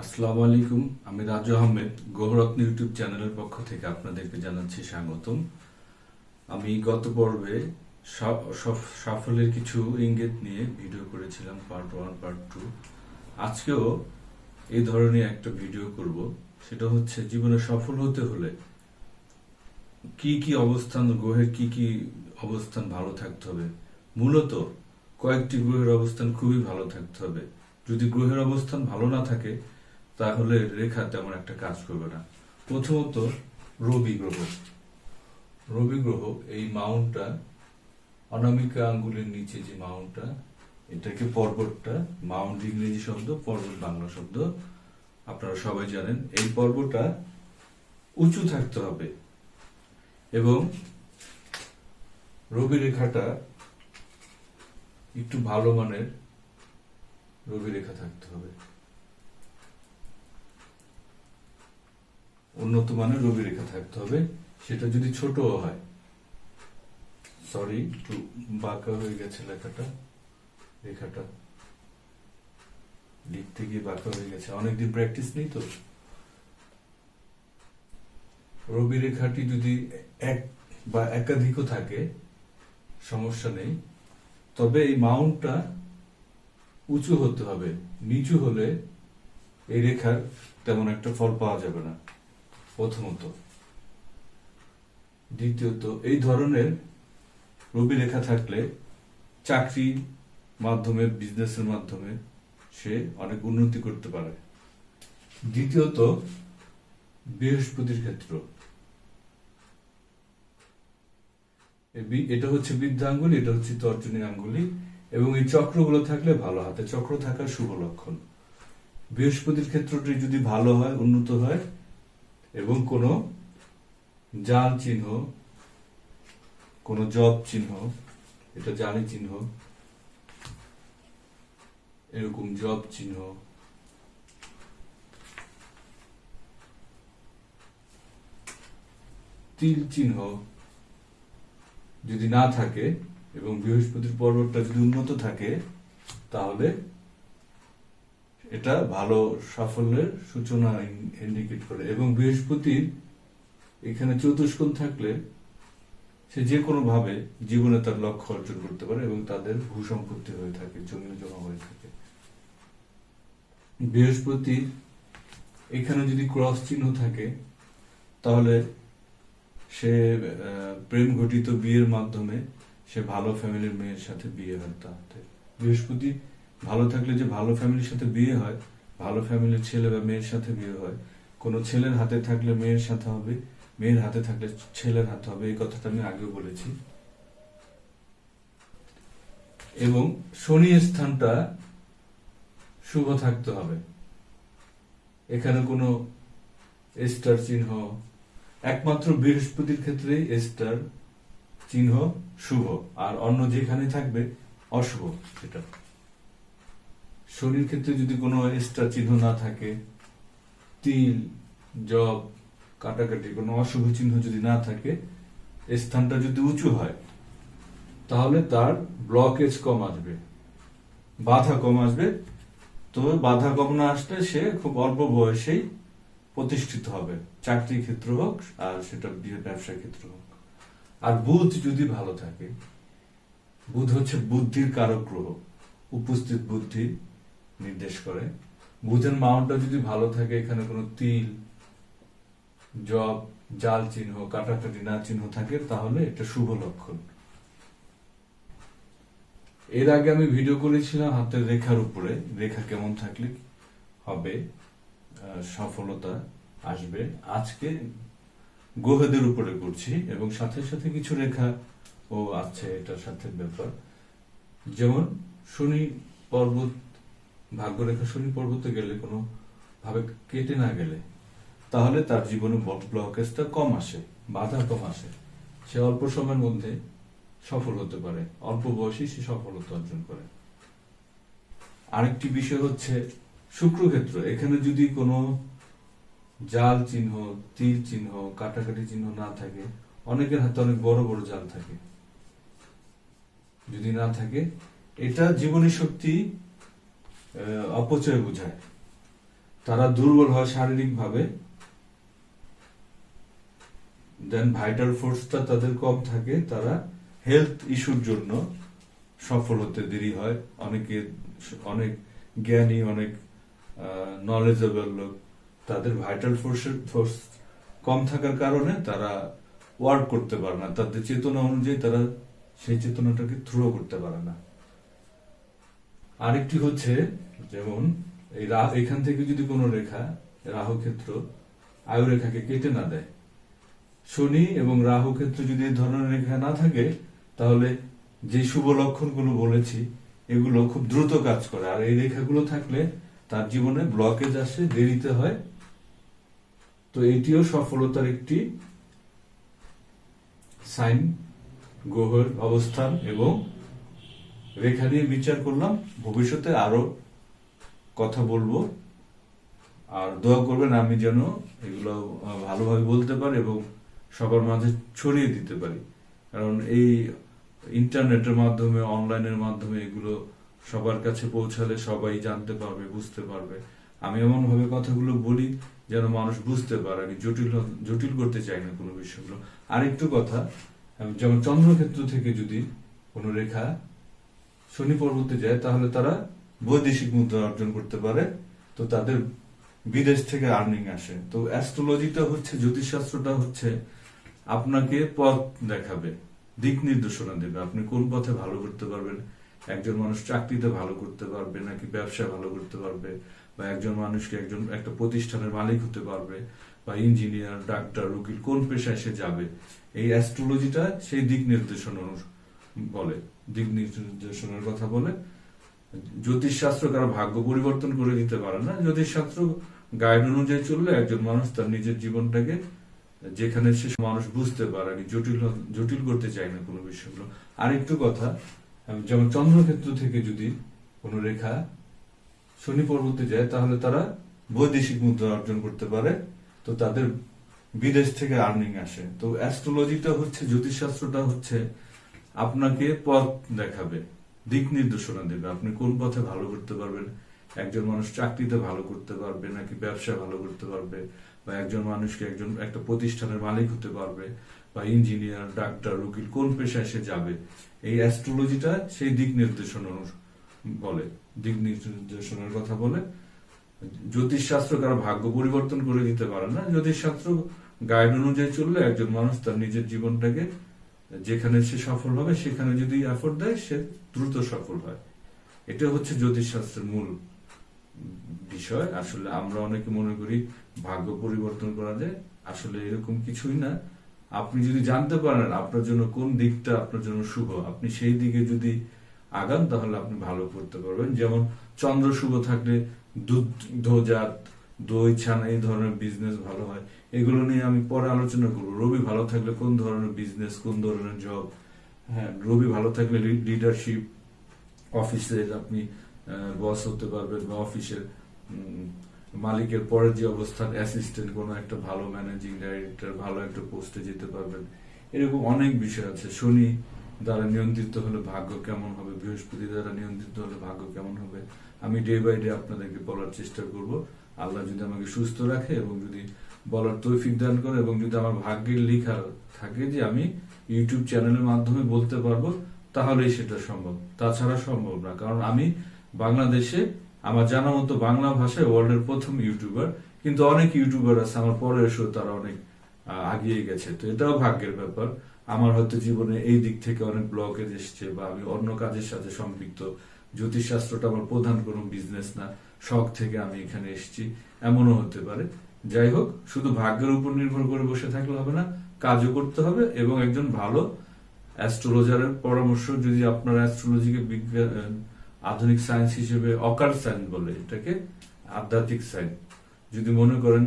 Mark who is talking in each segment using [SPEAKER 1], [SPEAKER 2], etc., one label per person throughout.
[SPEAKER 1] আসসালামু আলাইকুম, আমি রাজু আহমেদ গৌরত্ন ইউটিউব চ্যানেলের পক্ষ থেকে আপনাদেরকে জানাচ্ছি স্বাগতম। আমি গত পর্বে সাফল্যের কিছু ইঙ্গিত নিয়ে ভিডিও করেছিলাম পার্ট ওয়ান পার্ট টু আজকেও এই ধরনের একটা ভিডিও করব, সেটা হচ্ছে জীবনে সফল হতে হলে কি কি অবস্থান, গ্রহের কি কি অবস্থান ভালো থাকতে হবে? মূলত কয়েকটি গ্রহের অবস্থান খুবই ভালো থাকতে হবে। যদি গ্রহের অবস্থান ভালো না থাকে তাহলে রেখা তেমন একটা কাজ করবে না। প্রথমত রবি গ্রহ। রবি গ্রহ, এই মাউন্টটা, অনামিকা আঙ্গুলের নিচে যে মাউন্টটা, এটাকে পর্বতটা, মাউন্ট ইংরেজি শব্দ, পর্বত বাংলা শব্দ, আপনারা সবাই জানেন, এই পর্বটা উঁচু থাকতে হবে। এবং রবি রেখাটা একটু ভালো মানের রবি রেখা থাকতে হবে। উন্নত মানের রবি রেখা থাকতে হবে। সেটা যদি ছোট হয়। সরি একটু বাঁকা হয়ে গেছে লেখাটা। রেখাটা। লিখতে গিয়ে বাঁকা হয়ে গেছে। অনেকদিন প্র্যাকটিস নেই তো? রবি রেখাটি যদি এক বা একাধিকও থাকে, সমস্যা নেই। তবে এই মাউন্টটা উঁচু হতে হবে। নিচু হলে এই রেখার তেমন একটা ফল পাওয়া যাবে না। প্রথমত। দ্বিতীয়ত, এই ধরনের রবি রেখা থাকলে চাকরি মাধ্যমে বিজনেসের মাধ্যমে সে অনেক উন্নতি করতে পারে। দ্বিতীয়ত, বৃহস্পতির ক্ষেত্র। এটা হচ্ছে বৃদ্ধ আঙ্গুলি এটা হচ্ছে তর্জনী আঙ্গুলি এবং এই চক্রগুলো থাকলে ভালো হাতে চক্র থাকার শুভ লক্ষণ। বৃহস্পতির ক্ষেত্রটি যদি ভালো হয়, উন্নত হয় এবং কোনো জাল চিহ্ন, কোনো জব চিহ্ন, এটা জালি চিহ্ন, এরকম জব চিহ্ন, তিল চিহ্ন যদি না থাকে এবং বৃহস্পতির পর্বতটা যদি উন্নত থাকে, তাহলে এটা ভালো সাফল্যের সূচনা ইন্ডিকেট করে। এবং বৃহস্পতির এখানে চতুষ্কোণ থাকলে সে যে কোনো ভাবে জীবনে তার লক্ষ্য অর্জন করতে পারে এবং তাদের ভূসম্পত্তি হয়ে থাকে, জমি জমা হয়ে থাকে। বৃহস্পতি এখানে যদি ক্রস চিহ্ন থাকে, তাহলে সে প্রেম ঘটিত বিয়ের মাধ্যমে সে ভালো ফ্যামিলির মেয়ের সাথে বিয়ে হয় তাতে। বৃহস্পতি ভালো থাকলে যে ভালো ফ্যামিলির সাথে বিয়ে হয়, ভালো ফ্যামিলির ছেলে বা মেয়ের সাথে বিয়ে হয়, কোনো ছেলের হাতে থাকলে মেয়ের সাথে হবে, মেয়ের হাতে থাকলে ছেলের হাতে হবে, এই কথাটা আমি আগেও বলেছি। এবং শনি স্থানটা শুভ থাকতে হবে। এখানে কোনো স্টার চিহ্ন, একমাত্র বৃহস্পতির ক্ষেত্রে স্টার চিহ্ন শুভ, আর অন্য যেখানে থাকবে অশুভ এটা শনির ক্ষেত্রে যদি কোনো এক্সট্রা চিহ্ন না থাকে, তিল, জব, কাটাকাটি, কোনো অশুভ চিহ্ন যদি না থাকে স্থানটা যদি উঁচু হয়, তাহলে তার ব্লকেজ কম আসবে, বাধা কম আসবে। তো বাধা কম না আসলে সে খুব অল্প বয়সেই প্রতিষ্ঠিত হবে। চাকরি ক্ষেত্র হোক আর সেটা বিয়ে ব্যবসা ক্ষেত্র হোক। আর বুধ যদি ভালো থাকে, বুধ হচ্ছে বুদ্ধির কারক গ্রহ, উপস্থিত বুদ্ধি নির্দেশ করে। বুধের মাউন্টটা যদি ভালো থাকে, এখানে কোনো তিল, জব, জাল চিহ্ন, কাটাকাটি না চিহ্ন থাকে, তাহলে এটা শুভ লক্ষণ। এর আগে আমি ভিডিও করেছিলাম হাতের রেখার উপরে। রেখা কেমন থাকলে হবে সফলতা আসবে। আজকে গ্রহদের উপরে করছি এবং সাথে সাথে কিছু রেখা ও আছে এটার সাথে ব্যাপার। যেমন শনি পর্বত ভাগ্যরেখা শনি পর্বতে গেলে কোনো ভাবে কেটে না গেলে, তাহলে তার জীবনে ব্লকেজটা কম আসে, বাধা কম আসে। সে অল্প সময়ের মধ্যে সফল হতে পারে। অল্প বয়সে সে সফলতা অর্জন করে। আরেকটি বিষয় হচ্ছে শুক্রক্ষেত্র। এখানে যদি কোনো জাল চিহ্ন, তীর চিহ্ন, কাটাকাটি চিহ্ন না থাকে, অনেকের হাতে অনেক বড় বড় জাল থাকে। যদি না থাকে, এটা জীবনী শক্তি অপচয় বোঝায়। তারা দুর্বল হয় শারীরিকভাবে। দেন ভাইটাল ফোর্সটা তাদের কম থাকে। তারা হেলথ ইস্যুর জন্য সফল হতে দেরি হয়। অনেকে, অনেক জ্ঞানী, অনেক নলেজেবল লোক তাদের ভাইটাল ফোর্সের ফোর্স কম থাকার কারণে তারা ওয়ার্ক করতে পারে না। তাদের চেতনা অনুযায়ী তারা সেই চেতনাটাকে থ্রো করতে পারে না। আরেকটি হচ্ছে, যেমন এই এখান থেকে যদি কোনো রেখা, রাহু ক্ষেত্র, আয়ু রেখাকে কেটে না দেয়। শনি এবং রাহু ক্ষেত্র যদি এই ধরনের রেখা না থাকে, তাহলে যে শুভ লক্ষণগুলো বলেছি, এগুলো খুব দ্রুত কাজ করে। আর এই রেখাগুলো থাকলে তার জীবনে ব্লকেজ আসে, দেরিতে হয়। তো এটিও সফলতার একটি সাইন গ্রহের অবস্থান এবং রেখা নিয়ে বিচার করলাম, ভবিষ্যতে আরও কথা বলব। আর দোয়া করবেন আমি যেন এগুলো ভালোভাবে বলতে পারি এবং সবার মাঝে ছড়িয়ে দিতে পারি। কারণ এই ইন্টারনেটের মাধ্যমে, অনলাইনের মাধ্যমে এগুলো সবার কাছে পৌঁছালে সবাই জানতে পারবে, বুঝতে পারবে। আমি এমনভাবে কথাগুলো বলি যেন মানুষ বুঝতে পারে। আমি জটিল জটিল করতে চাই না কোনো বিষয়গুলো। আরেকটু কথা যেমন চন্দ্রক্ষেত্র থেকে যদি কোনো রেখা শনি পর্বতে যায়, তাহলে তারা বৈদেশিক মুদ্রা অর্জন করতে পারে। তো তাদের বিদেশ থেকে আর্নিং আসে। তো অ্যাস্ট্রোলজিটা হচ্ছে, জ্যোতিষশাস্ত্রটা হচ্ছে আপনাকে পথ দেখাবে, দিক নির্দেশনা দেবে। আপনি কোন পথে ভালো করতে পারবেন? একজন মানুষ চাকরিতে ভালো করতে পারবে, নাকি ব্যবসা ভালো করতে পারবে? বা একজন মানুষকে একজন, একটা প্রতিষ্ঠানের মালিক হতে পারবে, বা ইঞ্জিনিয়ার ডাক্তার উকিল, কোন পেশায় সে যাবে? এই অ্যাস্ট্রোলজিটা সেই দিক নির্দেশনা বলে, দিক নির্দেশনার কথা বলে। জ্যোতিষ শাস্ত্র কারও ভাগ্য পরিবর্তন করে দিতে পারে না। জ্যোতিষ শাস্ত্র গাইড অনুযায়ী চললে একজন মানুষ তার নিজের জীবনটাকে যেখানে সে মানুষ বুঝতে পারে আমি জটিল জটিল করতে চাই না কোনো বিষয়গুলো। আরেকটু কথা, যেমন চন্দ্রক্ষেত্র থেকে যদি কোনো রেখা শনি পর্বতে যায়, তাহলে তারা বৈদেশিক মুদ্রা অর্জন করতে পারে। তো তাদের বিদেশ থেকে আর্নিং আসে। তো অ্যাস্ট্রোলজিটা হচ্ছে, জ্যোতিষশাস্ত্রটা হচ্ছে আপনাকে পথ দেখাবে, দিক নির্দেশনা দেবে। আপনি কোন পথে ভালো করতে পারবেন? একজন মানুষ চাকরিতে ভালো করতে পারবে নাকি ব্যবসা ভালো করতে পারবে? বা একজন মানুষকে একজন, একটা প্রতিষ্ঠানের মালিক হতে পারবে? বা ইঞ্জিনিয়ার, ডাক্তার, উকিল, কোন পেশায় সে যাবে? এই অ্যাস্ট্রোলজিটা সেই দিক নির্দেশনা বলে। দিক নির্দেশনার কথা বলে। জ্যোতিষ শাস্ত্র কারও ভাগ্য পরিবর্তন করে দিতে পারে না। জ্যোতিষ শাস্ত্র গাইড অনুযায়ী চললে একজন মানুষ তার নিজের জীবনটাকে যেখানে সে সফল হবে, সেখানে যদি এফোর্ট দেয়, সে দ্রুত সফল হয়। এটা হচ্ছে জ্যোতিষ শাস্ত্রের মূল বিষয়। আসলে আমরা অনেকে মনে করি ভাগ্য পরিবর্তন করা যায়। আসলে এরকম কিছুই না। আপনি যদি জানতে পারেন আপনার জন্য কোন দিকটা আপনার জন্য শুভ, আপনি সেই দিকে যদি আগান, তাহলে আপনি ভালো করতে পারবেন। যেমন চন্দ্র শুভ থাকলে দুগ্ধজাত দই, ছানা, এই ধরনের বিজনেস ভালো হয়। এগুলো নিয়ে আমি পরে আলোচনা করব। রবি ভালো থাকলে কোন ধরনের বিজনেস কোন ধরনের জব হ্যাঁ রবি ভালো থাকলে লিডারশিপ অফিসে আপনি বস হতে পারবেন বা অফিসের মালিকের পরের যে অবস্থান অ্যাসিস্ট্যান্ট কোনো একটা ভালো ম্যানেজিং ডাইরেক্টর ভালো একটা পোস্টে যেতে পারবেন। এরকম অনেক বিষয় আছে। শনি দ্বারা নিয়ন্ত্রিত হলে ভাগ্য কেমন হবে? বৃহস্পতি দ্বারা নিয়ন্ত্রিত হলে ভাগ্য কেমন হবে? আমি ডে বাই ডে আপনাদেরকে বলার চেষ্টা করব। আল্লাহ যদি আমাকে সুস্থ রাখে এবং যদি বলার তৌফিক দান করে এবং যদি আমার ভাগ্যের লেখা থাকে যে আমি ইউটিউব চ্যানেলের মাধ্যমে বলতে পারব, তাহলেই সেটা সম্ভব। তাছাড়া সম্ভব না, কারণ আমি বাংলাদেশে আমার জানা মতো বাংলা ভাষায় ওয়ার্ল্ডের প্রথম ইউটিউবার, কিন্তু অনেক ইউটিউবার আছে, আমার পরে এসেও তারা অনেক আগিয়ে গেছে। তো এটাও ভাগ্যের ব্যাপার। আমার হয়তো জীবনে এই দিক থেকে অনেক ব্লকেজ এসছে বা আমি অন্য কাজের সাথে সম্পৃক্ত। জ্যোতিষ শাস্ত্রটা আমার প্রধান কোনো বিজনেস না। শখ থেকে আমি এখানে এসেছি। এমনও হতে পারে। যাই হোক, শুধু ভাগ্যের উপর নির্ভর করে বসে থাকলে হবে না, কাজও করতে হবে এবং একজন ভালো অ্যাস্ট্রোলজারের পরামর্শ যদি আপনার অ্যাস্ট্রোলজিকে বিজ্ঞান আধুনিক সায়েন্স হিসেবে অকার সায়েন্স বলে এটাকে, আধ্যাত্মিক সায়েন্স যদি মনে করেন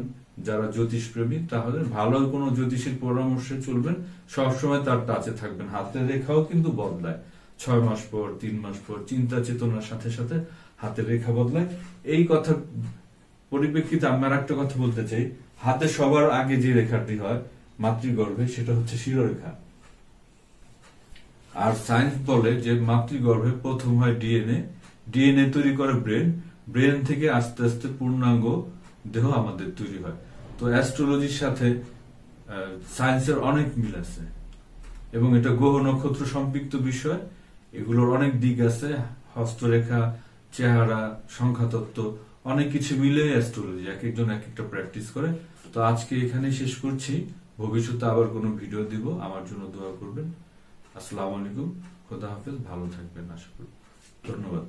[SPEAKER 1] যারা জ্যোতিষ প্রেমী তাহলে ভালো কোনো জ্যোতিষের পরামর্শে চলবেন। সবসময় তার টাচে থাকবেন। হাতের রেখাও কিন্তু বদলায়। ছয় মাস পর, তিন মাস পর, চিন্তা চেতনার সাথে সাথে হাতের রেখা বদলায়। এই কথা পরিপ্রেক্ষিতে আমি আর একটা কথা বলতে চাই। হাতে সবার আগে যে রেখাটি হয়, মাতৃগর্ভে, সেটা হচ্ছে শিরোরেখা। আর সায়েন্স বলে যে মাতৃগর্ভে প্রথম হয় ডিএনএ। ডিএনএ তৈরি করে ব্রেন। ব্রেন থেকে আস্তে আস্তে পূর্ণাঙ্গ দেহ আমাদের তৈরি হয়। তো অ্যাস্ট্রোলজির সাথে সায়েন্সের অনেক মিল আছে। এবং এটা গ্রহ নক্ষত্র সম্পৃক্ত বিষয়। এগুলোর অনেক দিক আছে, হস্তরেখা, চেহারা, সংখ্যাতত্ত্ব, অনেক কিছু মিলে অ্যাস্ট্রোলজি এক একজন এক একটা প্র্যাকটিস করে। তো আজকে এখানে শেষ করছি। ভবিষ্যতে আবার কোনো ভিডিও দিব, আমার জন্য দোয়া করবেন। আসসালামু আলাইকুম, খোদা হাফেজ, ভালো থাকবেন, আশা করি। ধন্যবাদ।